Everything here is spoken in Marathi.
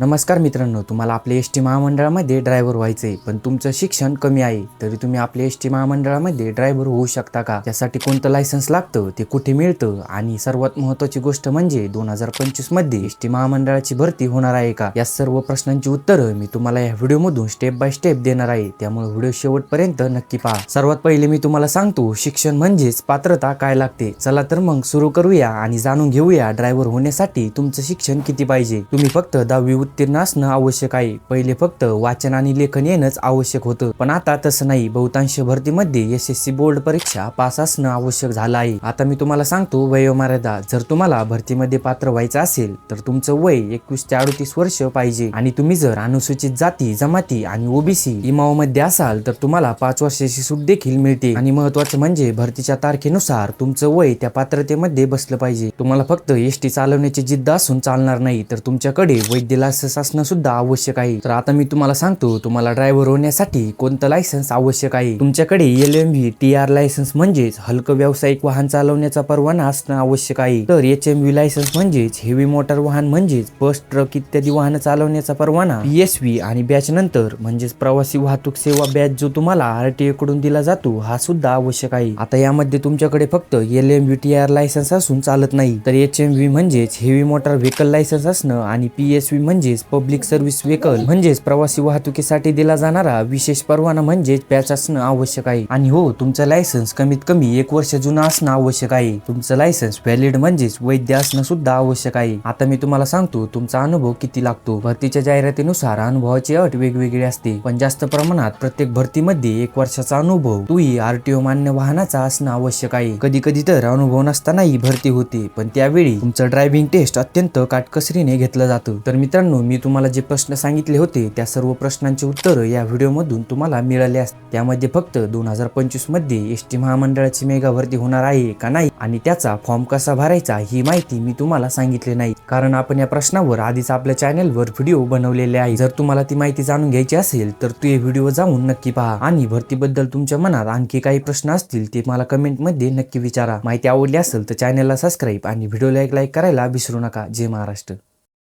नमस्कार मित्रांनो तुम्हाला आपल्या एस टी महामंडळामध्ये ड्रायव्हर आहे पण तुमचं शिक्षण कमी आहे तरी तुम्ही आपल्या एस टी महामंडळामध्ये ड्रायव्हर होऊ शकता का? त्यासाठी कोणतं लायसन्स लागतं ते कुठे मिळतं? आणि सर्वात महत्वाची गोष्ट म्हणजे दोन हजार पंचवीसमध्ये एस टी महामंडळाची भरती होणार आहे का? या सर्व प्रश्नांची उत्तरं मी तुम्हाला या व्हिडिओमधून स्टेप बाय स्टेप देणार आहे. त्यामुळे व्हिडिओ शेवटपर्यंत नक्की पहा. सर्वात पहिले मी तुम्हाला सांगतो शिक्षण म्हणजेच पात्रता काय लागते? चला तर मग सुरू करूया आणि जाणून घेऊया ड्रायव्हर होण्यासाठी तुमचं शिक्षण किती पाहिजे? तुम्ही फक्त दहावी उत्तीर्ण असणं आवश्यक आहे. पहिले फक्त वाचन आणि लेखन येणंच आवश्यक होतं. पण आता तसं नाही. बहुतांश भरतीमध्ये एस एस सी बोर्ड परीक्षा पास असणं आवश्यक झालं आहे. आता मी तुम्हाला सांगतो वयोमर्यादा जर तुम्हाला भरतीमध्ये पात्र व्हायचं असेल तर तुमचं वय एकवीस ते अडतीस वर्ष पाहिजे. आणि तुम्ही जर अनुसूचित जाती जमाती आणि ओबीसी इमावमध्ये असाल तर तुम्हाला पाच वर्षाची सूट देखील मिळते. आणि महत्वाचं म्हणजे भरतीच्या तारखेनुसार तुमचं वय त्या पात्रतेमध्ये बसलं पाहिजे. तुम्हाला फक्त एस टी चालवण्याची जिद्द असून चालणार नाही. तर तुमच्याकडे वैद्य लायसन्स असणं सुद्धा आवश्यक आहे. तर आता मी तुम्हाला सांगतो तुम्हाला ड्रायव्हर होण्यासाठी कोणतं लायसन्स आवश्यक आहे? तुमच्याकडे L M V T R licence म्हणजेच हलकं व्यावसायिक वाहन चालवण्याचा परवाना असणं आवश्यक आहे. तर एच एम व्ही लायसन्स म्हणजेच हेवी मोटार वाहन म्हणजेच बस ट्रक इत्यादी वाहन चालवण्याचा परवाना पी एस व्ही आणि बॅच नंतर म्हणजेच प्रवासी वाहतूक सेवा बॅच जो तुम्हाला आरटीए कडून दिला जातो हा सुद्धा आवश्यक आहे. आता यामध्ये तुमच्याकडे फक्त L M V T R licence असून चालत नाही. तर एच एम व्ही म्हणजेच हेवी मोटार व्हेकल लायसन्स असणं आणि पी एस व्ही म्हणजेच पब्लिक सर्व्हिस व्हेकल म्हणजेच प्रवासी वाहतुकीसाठी दिला जाणारा विशेष परवाना म्हणजेच पॅच असणं आवश्यक आहे. आणि हो तुमचं लायसन्स कमीत कमी एक वर्ष जुना असणं आवश्यक आहे. तुमचं लायसन्स व्हॅलिड म्हणजेच वैद्य असणं सुद्धा आवश्यक आहे. आता मी तुम्हाला सांगतो तुमचा अनुभव किती लागतो? भरतीच्या जाहिरातीनुसार अनुभवाची अट वेगवेगळी असते. पण जास्त प्रमाणात प्रत्येक भरतीमध्ये एक वर्षाचा अनुभव तोही आरटीओ मान्य वाहनाचा असणं आवश्यक आहे. कधी कधी तर अनुभव नसतानाही भरती होते पण त्यावेळी तुमचं ड्रायव्हिंग टेस्ट अत्यंत काटकसरीने घेतलं जातं. तर मित्रांनो मी तुम्हाला जे प्रश्न सांगितले होते त्या सर्व प्रश्नांची उत्तरं या व्हिडिओमधून तुम्हाला मिळाले असतील. त्यामध्ये फक्त दोन हजार पंचवीसमध्ये एस टी महामंडळाची मेगा भरती होणार आहे का नाही आणि त्याचा फॉर्म कसा भरायचा ही माहिती मी तुम्हाला सांगितली नाही. कारण आपण या प्रश्नावर आधीच आपल्या चॅनेलवर व्हिडिओ बनवलेले आहे जर तुम्हाला ती माहिती जाणून घ्यायची असेल तर तू हे व्हिडिओ जाऊन नक्की पहा आणि भरतीबद्दल तुमच्या मनात आणखी काही प्रश्न असतील ते मला कमेंटमध्ये नक्की विचारा. माहिती आवडली असेल तर चॅनलला सबस्क्राईब आणि व्हिडिओला एक लाईक करायला विसरू नका. जय महाराष्ट्र.